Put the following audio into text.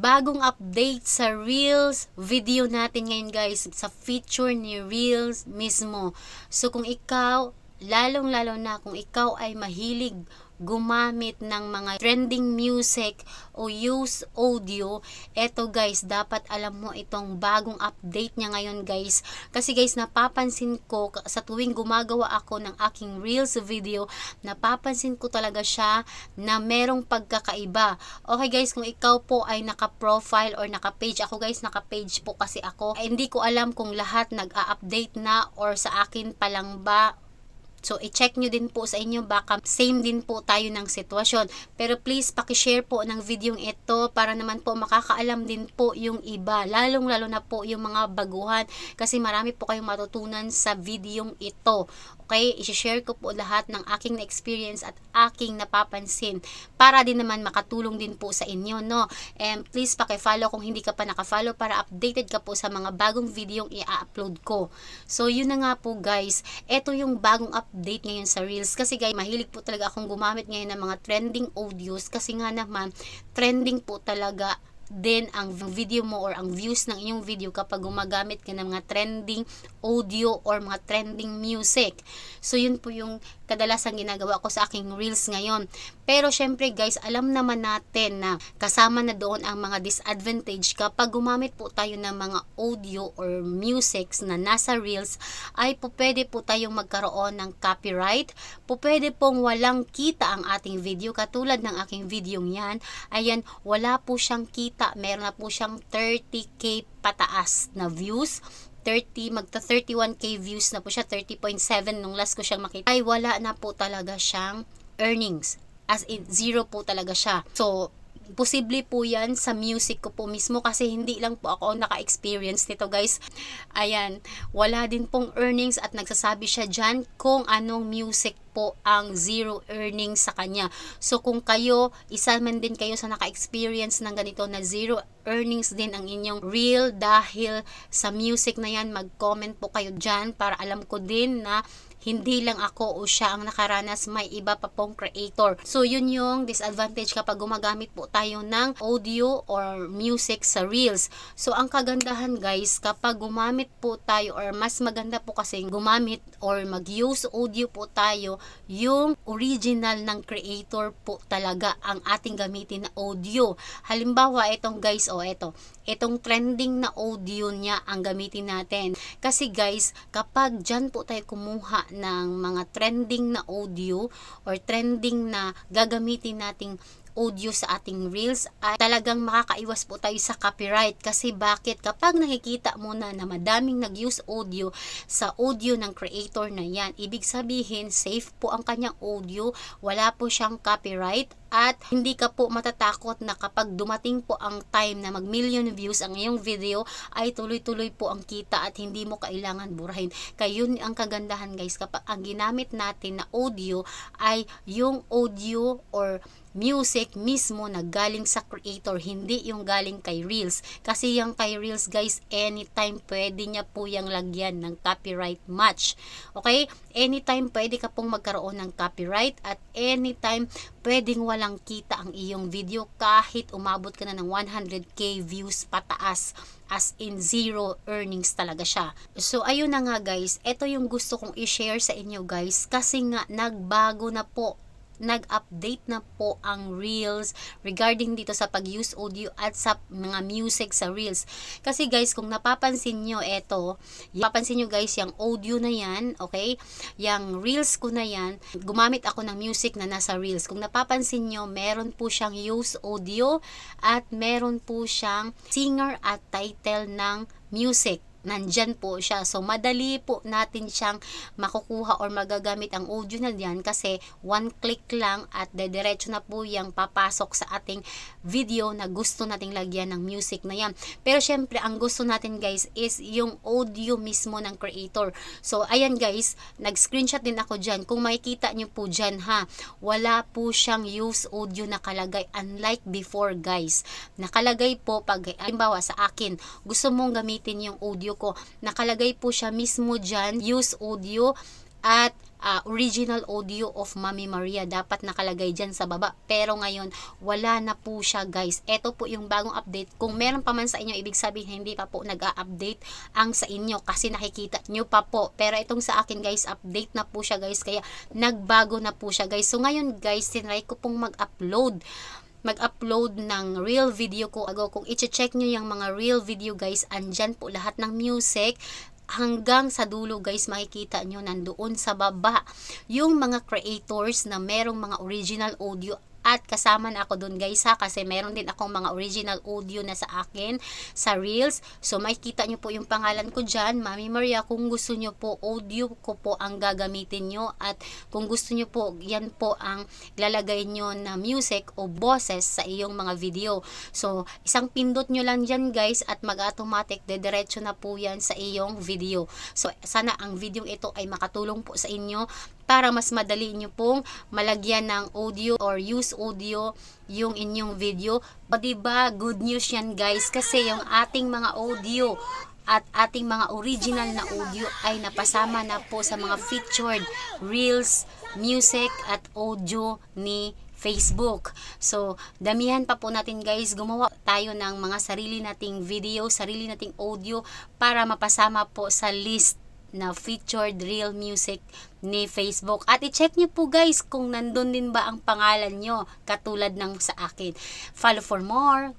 bagong update sa Reels video natin ngayon guys, sa feature ni Reels mismo. So kung ikaw, lalong-lalo na kung ikaw ay mahilig gumamit ng mga trending music o use audio, eto guys, dapat alam mo itong bagong update niya ngayon guys. Kasi guys, napapansin ko sa tuwing gumagawa ako ng aking Reels video, napapansin ko talaga siya na merong pagkakaiba. Okay guys, kung ikaw po ay naka-profile or naka-page, ako guys, naka-page po kasi ako, ay hindi ko alam kung lahat nag-a-update na or sa akin pa lang ba So, i-check nyo din po sa inyo, baka same din po tayo ng sitwasyon. Pero please, pakishare po ng video ito para naman po makakaalam din po yung iba. Lalong-lalo na po yung mga baguhan kasi marami po kayong matutunan sa video ito. Okay, i-share ko po lahat ng aking experience at aking napapansin para din naman makatulong din po sa inyo, no? And please paki-follow kung hindi ka pa naka-follow para updated ka po sa mga bagong video i-upload ko. So, yun na nga po guys. Ito yung bagong update ngayon sa Reels kasi guys, mahilig po talaga akong gumamit ngayon ng mga trending audios kasi nga naman trending po talaga din ang video mo or ang views ng iyong video kapag gumagamit ka ng mga trending audio or mga trending music. So yun po yung kadalasan ginagawa ko sa aking reels ngayon. Pero syempre guys, alam naman natin na kasama na doon ang mga disadvantage kapag gumamit po tayo ng mga audio or musics na nasa reels ay po po tayong magkaroon ng copyright. Po pong walang kita ang ating video katulad ng aking video yan. Ayan, wala po siyang kita. Meron na po siyang 30k pataas na views 30, magta 31k views na po siya, 30.7 nung last ko siyang makita, ay wala na po talaga siyang earnings. As in, zero po talaga siya. So, posible po yan sa music ko po mismo kasi hindi lang po ako naka-experience nito guys. Ayan, wala din pong earnings at nagsasabi siya dyan kung anong music po ang zero earnings sa kanya. So kung kayo, isa man din kayo sa naka-experience ng ganito na zero earnings din ang inyong real dahil sa music na yan, mag-comment po kayo dyan para alam ko din na hindi lang ako o siya ang nakaranas, may iba pa pong creator. So, yun yung disadvantage kapag gumagamit po tayo ng audio or music sa Reels. So, ang kagandahan guys, kapag gumamit po tayo or mas maganda po kasi gumamit or mag-use audio po tayo, yung original ng creator po talaga ang ating gamitin na audio. Halimbawa, itong guys, o oh, ito, itong trending na audio niya ang gamitin natin. Kasi guys, kapag dyan po tayo kumuha ng mga trending na audio or trending na gagamitin nating audio sa ating reels ay talagang makakaiwas po tayo sa copyright. Kasi bakit? Kapag nakikita mo na na madaming nag-use audio sa audio ng creator na yan ibig sabihin safe po ang kanyang audio wala po siyang copyright at hindi ka po matatakot na kapag dumating po ang time na mag million views ang iyong video ay tuloy-tuloy po ang kita at hindi mo kailangan burahin. Kaya yun ang kagandahan guys kapag ang ginamit natin na audio ay yung audio or music mismo na galing sa creator, hindi yung galing kay Reels. Kasi yung kay Reels guys, anytime pwede niya po yung lagyan ng copyright match. Okay? Anytime pwede ka pong magkaroon ng copyright at anytime pwedeng walang kita ang iyong video kahit umabot ka na ng 100k views pataas as in zero earnings talaga siya. So ayun na nga guys, ito yung gusto kong i-share sa inyo guys kasi nga nagbago na po nag-update na po ang Reels regarding dito sa pag-use audio at sa mga music sa Reels. Kasi guys, kung napapansin nyo, eto, napapansin nyo guys, yung audio na yan, okay? Yung Reels ko na yan, gumamit ako ng music na nasa Reels. Kung napapansin nyo, meron po siyang use audio at meron po siyang singer at title ng music nandyan po siya. So, madali po natin siyang makukuha or magagamit ang audio na diyan kasi one click lang at dediretso na po yung papasok sa ating video na gusto nating lagyan ng music na yan. Pero syempre, ang gusto natin guys is yung audio mismo ng creator. So, ayan guys, nag-screenshot din ako dyan. Kung makikita nyo po dyan ha, wala po siyang use audio nakalagay unlike before guys. Nakalagay po pag, halimbawa sa akin, gusto mong gamitin yung audio audio ko. Nakalagay po siya mismo dyan, use audio at ah, original audio of Mami Maria. Dapat nakalagay dyan sa baba. Pero ngayon wala na po siya guys. Ito po yung bagong update. Kung meron pa man sa inyo ibig sabihin hindi pa po nag-update ang sa inyo kasi nakikita nyo pa po. Pero itong sa akin guys update na po siya guys. Kaya nagbago na po siya guys. So ngayon guys tinry ko pong mag-upload mag-upload ng real video ko ago. Kung i-check nyo yung mga real video guys andyan po lahat ng music. Hanggang sa dulo guys makikita nyo nandoon sa baba yung mga creators na merong mga original audio at kasama na ako doon guys ha kasi meron din akong mga original audio na sa akin sa Reels. So makikita nyo po yung pangalan ko dyan, Mami Maria. Kung gusto nyo po, audio ko po ang gagamitin nyo at kung gusto nyo po, yan po ang lalagay nyo na music o boses sa iyong mga video. So isang pindot nyo lang dyan guys at mag-automatic dediretso na po yan sa iyong video. So sana ang video ito ay makatulong po sa inyo para mas madali nyo pong malagyan ng audio or use audio yung inyong video. O diba, good news yan guys kasi yung ating mga audio at ating mga original na audio ay napasama na po sa mga featured reels, music at audio ni Facebook. So, damihan pa po natin guys, gumawa tayo ng mga sarili nating video, sarili nating audio para mapasama po sa list na featured real music ni Facebook. At i-check nyo po guys kung nandun din ba ang pangalan nyo katulad ng sa akin. Follow for more.